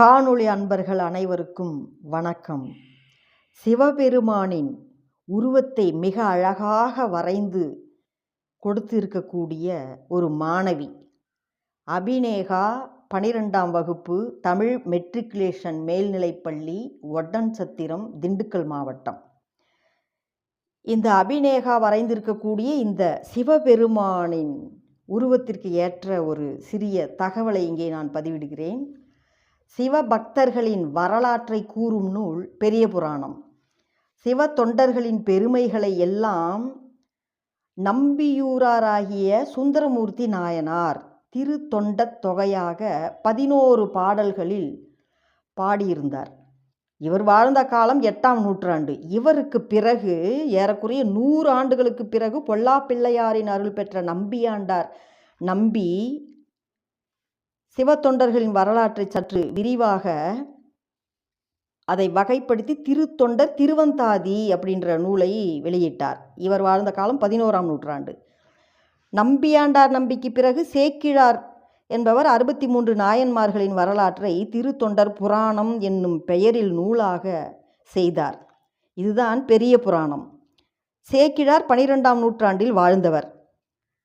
காணொளி அன்பர்கள் அனைவருக்கும் வணக்கம். சிவபெருமானின் உருவத்தை மிக அழகாக வரைந்து கொடுத்திருக்கக்கூடிய ஒரு மாணவி. அபிநேகா பனிரெண்டாம் வகுப்பு தமிழ் மெட்ரிகுலேஷன் மேல்நிலைப்பள்ளி ஒட்டன்சத்திரம் திண்டுக்கல் மாவட்டம். இந்த அபிநேகா வரைந்திருக்கக்கூடிய இந்த சிவபெருமானின் உருவத்திற்கு ஏற்ற ஒரு சிறிய தகவலை இங்கே நான் பதிவிடுகிறேன். சிவபக்தர்களின் வரலாற்றை கூறும் நூல் பெரிய புராணம். சிவ தொண்டர்களின் பெருமைகளை எல்லாம் நம்பியூராராகிய சுந்தரமூர்த்தி நாயனார் திரு தொண்டத் தொகையாக பதினோரு பாடல்களில் பாடியிருந்தார். இவர் வாழ்ந்த காலம் எட்டாம் நூற்றாண்டு. இவருக்கு பிறகு ஏறக்குறைய நூறு ஆண்டுகளுக்கு பிறகு பொல்லா பிள்ளையாரின் அருள் பெற்ற நம்பியாண்டார் நம்பி சிவத்தொண்டர்களின் வரலாற்றை சற்று விரிவாக அதை வகைப்படுத்தி திருத்தொண்டர் திருவந்தாதி அப்படின்ற நூலை வெளியிட்டார். இவர் வாழ்ந்த காலம் பதினோராம் நூற்றாண்டு. நம்பியாண்டார் நம்பிக்கு பிறகு சேக்கிழார் என்பவர் அறுபத்தி மூன்று நாயன்மார்களின் வரலாற்றை திருத்தொண்டர் புராணம் என்னும் பெயரில் நூலாக செய்தார். இதுதான் பெரிய புராணம். சேக்கிழார் பனிரெண்டாம் நூற்றாண்டில் வாழ்ந்தவர்.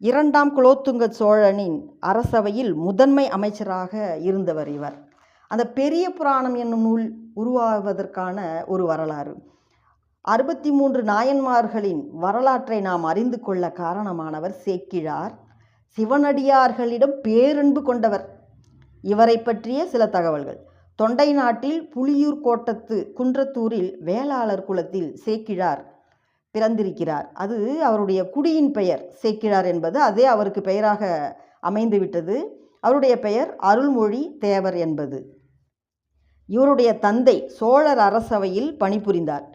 இரண்டாம் குலோத்துங்க சோழனின் அரசவையில் முதன்மை அமைச்சராக இருந்தவர் இவர். அந்த பெரிய புராணம் என்னும் நூல் உருவாவதற்கான ஒரு வரலாறு. அறுபத்தி மூன்று நாயன்மார்களின் வரலாற்றை நாம் அறிந்து கொள்ள காரணமானவர் சேக்கிழார். சிவனடியார்களிடம் பேரன்பு கொண்டவர். இவரை பற்றிய சில தகவல்கள். தொண்டை நாட்டில் புலியூர் கோட்டத்து குன்றத்தூரில் வேளாளர் குலத்தில் சேக்கிழார் பிறந்திருக்கிறார். அது அவருடைய குடியின் பெயர். சேக்கிழார் என்பது அதே அவருக்கு பெயராக அமைந்துவிட்டது அவருடைய பெயர் அருள்மொழி தேவர் என்பது. இவருடைய தந்தை சோழர் அரசவையில் பணிபுரிந்தார்.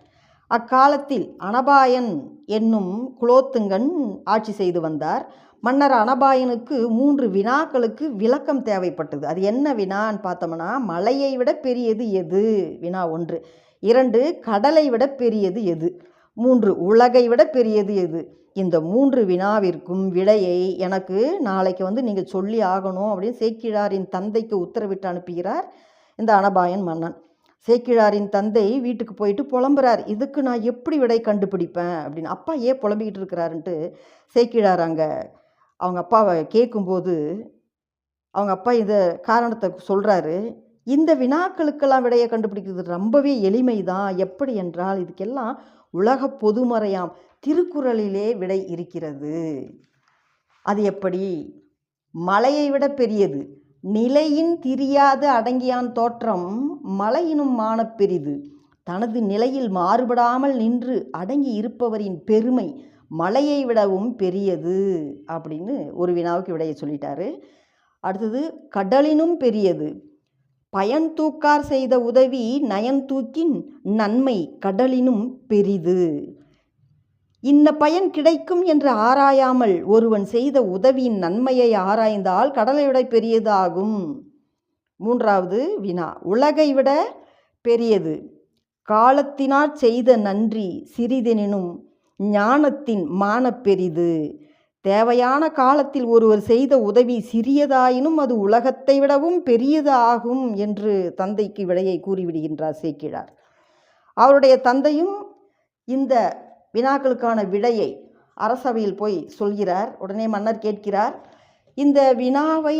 அக்காலத்தில் அனபாயன் என்னும் குலோத்துங்கன் ஆட்சி செய்து வந்தார். மன்னர் அனபாயனுக்கு மூன்று வினாக்களுக்கு விளக்கம் தேவைப்பட்டது. அது என்ன வினான்னு பார்த்தோம்னா மலையை விட பெரியது எது? வினா ஒன்று. இரண்டு கடலை விட பெரியது எது? மூன்று உலகை விட பெரியது எது? இந்த மூன்று வினாவிற்கும் விடையை எனக்கு நாளைக்கு வந்து நீங்கள் சொல்லி ஆகணும் அப்படின்னு சேக்கிழாரின் தந்தைக்கு உத்தரவிட்டு அனுப்புகிறார் இந்த அனபாயன் மன்னன். சேக்கிழாரின் தந்தை வீட்டுக்கு போயிட்டு புலம்புறார். இதுக்கு நான் எப்படி விடை கண்டுபிடிப்பேன் அப்படின்னு. அப்பா ஏன் புலம்பிக்கிட்டு இருக்கிறாருன்ட்டு சேக்கிழார் அங்கே அவங்க அப்பாவை கேட்கும்போது அவங்க அப்பா இந்த காரணத்தை சொல்கிறாரு இந்த வினாக்களுக்கெல்லாம் விடையை கண்டுபிடிக்கிறது ரொம்பவே எளிமை தான் எப்படி என்றால் இதுக்கெல்லாம் உலக பொதுமறையாம் திருக்குறளிலே விடை இருக்கிறது. அது எப்படி? மலையை விட பெரியது. நிலையின் திரியாது அடங்கியான் தோற்றம் மலையினும் மானப் பெரிது. தனது நிலையில் மாறுபடாமல் நின்று அடங்கி இருப்பவரின் பெருமை மலையை விடவும் பெரியது அப்படின்னு ஒரு வினாவுக்கு விடையை சொல்லிட்டாரு. அடுத்தது கடலினும் பெரியது. பயன்தூக்கார் செய்த உதவி நயன்தூக்கின் நன்மை கடலினும் பெரிது. இன்ன பயன் கிடைக்கும் என்று ஆராயாமல் ஒருவன் செய்த உதவியின் நன்மையை ஆராய்ந்தால் கடலை விட பெரியதாகும். மூன்றாவது வினா. உலகை விட பெரியது. காலத்தினால் செய்த நன்றி சிறிதெனினும் ஞானத்தின் மானப் பெரிது. தேவையான காலத்தில் ஒருவர் செய்த உதவி சிறியதாயினும் அது உலகத்தை விடவும் பெரியது ஆகும் என்று தந்தைக்கு விடையை கூறிவிடுகின்றார் சேக்கிழார். அவருடைய தந்தையும் இந்த வினாக்களுக்கான விடையை அரசவையில் போய் சொல்கிறார். உடனே மன்னர் கேட்கிறார் இந்த வினாவை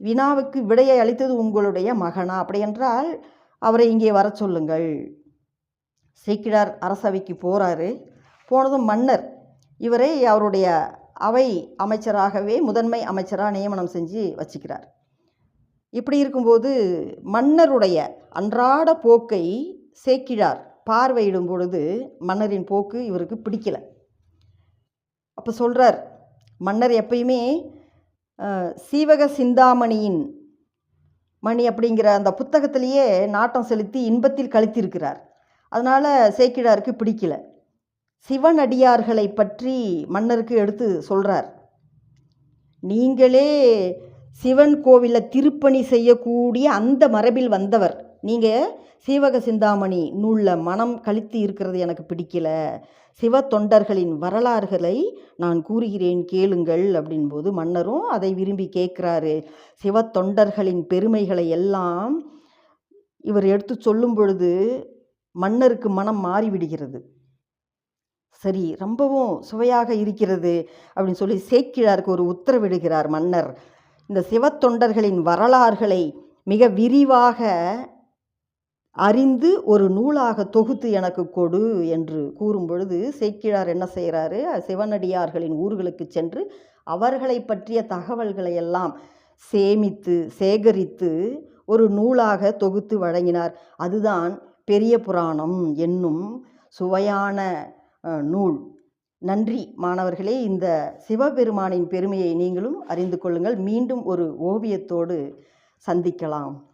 வினாவுக்கு விடையை அளித்தது உங்களுடைய மகனா? அப்படியென்றால் அவரை இங்கே வர சொல்லுங்கள். சேக்கிழார் அரசவைக்கு போகிறாரு போனதும் மன்னர் இவரை அவருடைய அவை அமைச்சராகவே முதன்மை அமைச்சராக நியமனம் செஞ்சு வச்சுக்கிறார். இப்படி இருக்கும்போது மன்னருடைய அன்றாட போக்கை சேக்கிழார் பார்வையிடும் பொழுது மன்னரின் போக்கு இவருக்கு பிடிக்கல. அப்போ சொல்கிறார் மன்னர் எப்பயுமே சீவக சிந்தாமணியின் மணி அப்படிங்கிற அந்த புத்தகத்திலேயே நாட்டம் செலுத்தி இன்பத்தில் கழித்திருக்கிறார் அதனால் சேக்கிழாருக்கு பிடிக்கல. சிவனடியார்களை பற்றி மன்னருக்கு எடுத்து சொல்கிறார் நீங்களே சிவன் கோவிலை திருப்பணி செய்யக்கூடிய அந்த மரபில் வந்தவர். நீங்கள் சீவக சிந்தாமணி நூலில் மனம் கழித்து இருக்கிறது எனக்கு பிடிக்கல. சிவ தொண்டர்களின் வரலாறுகளை நான் கூறுகிறேன் கேளுங்கள் அப்படின்போது மன்னரும் அதை விரும்பி கேட்குறாரு. சிவ தொண்டர்களின் பெருமைகளை எல்லாம் இவர் எடுத்து சொல்லும் பொழுது மன்னருக்கு மனம் மாறிவிடுகிறது. சரி ரொம்பவும் சுவையாக இருக்கிறது அப்படின்னு சொல்லி சேக்கிழாருக்கு ஒரு உத்தரவிடுகிறார் மன்னர். இந்த சிவத்தொண்டர்களின் வரலாறுகளை மிக விரிவாக அறிந்து ஒரு நூலாக தொகுத்து எனக்கு கொடு என்று கூறும் பொழுது சேக்கிழார் என்ன செய்கிறாரு? சிவனடியார்களின் ஊர்களுக்கு சென்று அவர்களை பற்றிய தகவல்களை எல்லாம் சேமித்து சேகரித்து ஒரு நூலாக தொகுத்து வழங்கினார். அதுதான் பெரிய புராணம் என்னும் சுவையான நூல். நன்றி மாணவர்களே. இந்த சிவபெருமானின் பெருமையை நீங்களும் அறிந்து கொள்ளுங்கள். மீண்டும் ஒரு ஓவியத்தோடு சந்திக்கலாம்.